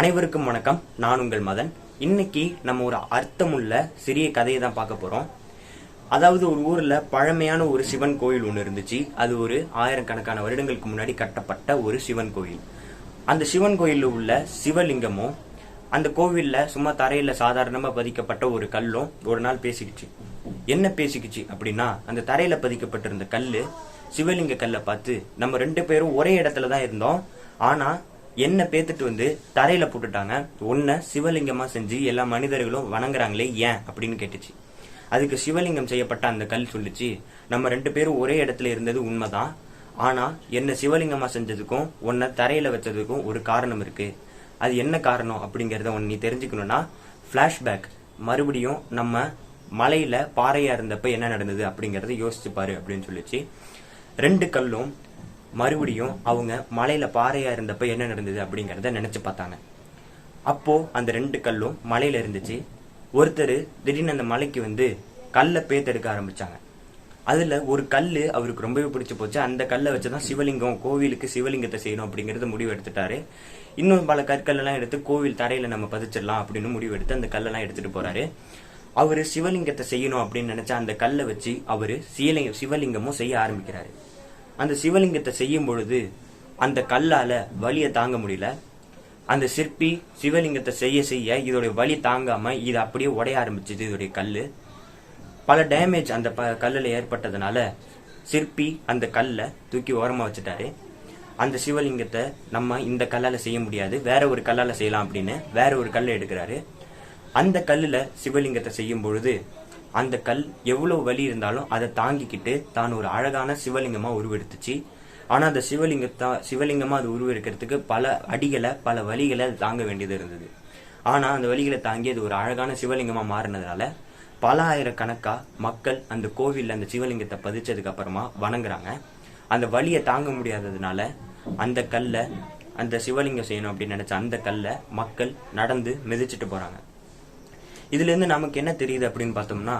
அனைவருக்கும் வணக்கம். நான் உங்கள் மதன். இன்னைக்கு நம்ம ஒரு அர்த்தமுள்ள சிறிய கதையை தான் பார்க்க போறோம். அதாவது ஒரு ஊர்ல பழமையான ஒரு சிவன் கோயில் ஒன்று இருந்துச்சு. அது ஒரு ஆயிரக்கணக்கான வருடங்களுக்கு முன்னாடி கட்டப்பட்ட ஒரு சிவன் கோயில். அந்த சிவன் கோயிலில் உள்ள சிவலிங்கமும் அந்த கோவிலில் சும்மா தரையில் சாதாரணமாக பதிக்கப்பட்ட ஒரு கல்லும் ஒரு நாள் பேசிக்கிச்சு. என்ன பேசிக்கிச்சு அப்படின்னா அந்த தரையில் பதிக்கப்பட்டிருந்த கல் சிவலிங்க கல்லை பார்த்து நம்ம ரெண்டு பேரும் ஒரே இடத்துல தான் இருந்தோம். ஆனால் என்ன பேத்துட்டு வந்து தரையில போட்டுட்டாங்க? ஒன்ன சிவலிங்கமா செஞ்சு எல்லா மனிதர்களும் வணங்குறாங்களே ஏன்? அப்படின்னு கேட்டுச்சு. அதுக்கு சிவலிங்கம் செய்யப்பட்ட அந்த கல் சொல்லுச்சு நம்ம ரெண்டு பேரும் ஒரே இடத்துல இருந்தது உண்மைதான். ஆனா என்ன சிவலிங்கமா செஞ்சதுக்கும் உன்னை தரையில வச்சதுக்கும் ஒரு காரணம் இருக்கு. அது என்ன காரணம் அப்படிங்கறத உன்னை நீ தெரிஞ்சுக்கணும்னா பிளாஷ்பேக் மறுபடியும் நம்ம மலையில பாறையா இருந்தப்ப என்ன நடந்தது அப்படிங்கறத யோசிச்சு பாரு அப்படின்னு சொல்லிச்சு. ரெண்டு கல்லும் மறுபடியும் அவங்க மலையில பாறையா இருந்தப்ப என்ன நடந்தது அப்படிங்கறத நினைச்சு பார்த்தாங்க. அப்போ அந்த ரெண்டு கல்லும் மலையில இருந்துச்சு. ஒருத்தர் திடீர்னு அந்த மலைக்கு வந்து கல்லை பேத்தெடுக்க ஆரம்பிச்சாங்க. அதுல ஒரு கல் அவருக்கு ரொம்பவே பிடிச்சு போச்சு. அந்த கல்லை வச்சுதான் சிவலிங்கம் கோவிலுக்கு சிவலிங்கத்தை செய்யணும் அப்படிங்கறது முடிவு எடுத்துட்டாரு. இன்னும் பல கற்கள் எல்லாம் எடுத்து கோவில் தரையில நம்ம பதிச்சிடலாம் அப்படின்னு முடிவு எடுத்து அந்த கல்லெல்லாம் எடுத்துட்டு போறாரு. அவரு சிவலிங்கத்தை செய்யணும் அப்படின்னு நினச்சா அந்த கல்லை வச்சு அவரு சிவலிங்க சிவலிங்கமும் செய்ய ஆரம்பிக்கிறாரு. அந்த சிவலிங்கத்தை செய்யும் பொழுது அந்த கல்லால வலியை தாங்க முடியல. அந்த சிற்பி சிவலிங்கத்தை செய்ய செய்ய இதோடைய வலி தாங்காம இது அப்படியே உடைய ஆரம்பிச்சது இதோடைய கல் பல டேமேஜ் அந்த ப கல்லில் ஏற்பட்டதுனால சிற்பி அந்த கல்லை தூக்கி ஓரமாக வச்சுட்டாரு. அந்த சிவலிங்கத்தை நம்ம இந்த கல்லால் செய்ய முடியாது. வேற ஒரு கல்லால் செய்யலாம் அப்படின்னு வேற ஒரு கல்லை எடுக்கிறாரு. அந்த கல்லில் சிவலிங்கத்தை செய்யும் பொழுது அந்த கல் எவ்வளவு வலி இருந்தாலும் அதை தாங்கிக்கிட்டு தான் ஒரு அழகான சிவலிங்கமா உருவெடுத்துச்சு. ஆனா அந்த சிவலிங்கத்தா சிவலிங்கமா அது உருவெடுக்கிறதுக்கு பல அடிகளை பல வழிகளை தாங்க வேண்டியது இருந்தது. ஆனா அந்த வழிகளை தாங்கி அது ஒரு அழகான சிவலிங்கமா மாறினதுனால பல ஆயிரக்கணக்கா மக்கள் அந்த கோவில்ல அந்த சிவலிங்கத்தை பதிச்சதுக்கு அப்புறமா வணங்குறாங்க. அந்த வழியை தாங்க முடியாததுனால அந்த கல்லை அந்த சிவலிங்கம் செய்யணும் அப்படின்னு நினைச்ச அந்த கல்லை மக்கள் நடந்து மிதிச்சிட்டு போறாங்க. இதுலேருந்து நமக்கு என்ன தெரியுது அப்படின்னு பார்த்தோம்னா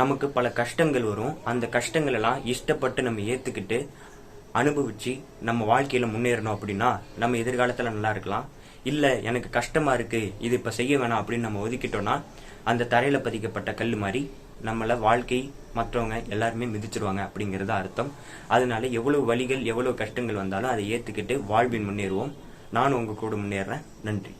நமக்கு பல கஷ்டங்கள் வரும். அந்த கஷ்டங்கள் எல்லாம் இஷ்டப்பட்டு நம்ம ஏற்றுக்கிட்டு அனுபவிச்சு நம்ம வாழ்க்கையில் முன்னேறணும் அப்படின்னா நம்ம எதிர்காலத்தில் நல்லா இருக்கலாம். இல்லை எனக்கு கஷ்டமாக இருக்குது இது இப்போ செய்ய வேணாம் அப்படின்னு நம்ம ஒதுக்கிட்டோம்னா அந்த தரையில் பதிக்கப்பட்ட கல் மாதிரி நம்மளை வாழ்க்கை மற்றவங்க எல்லாருமே மிதிச்சிருவாங்க அப்படிங்கிறது அர்த்தம். அதனால எவ்வளோ வழிகள் எவ்வளோ கஷ்டங்கள் வந்தாலும் அதை ஏற்றுக்கிட்டு வாழ்வின் முன்னேறுவோம். நானும் உங்கள் கூட முன்னேறேன் நன்றி.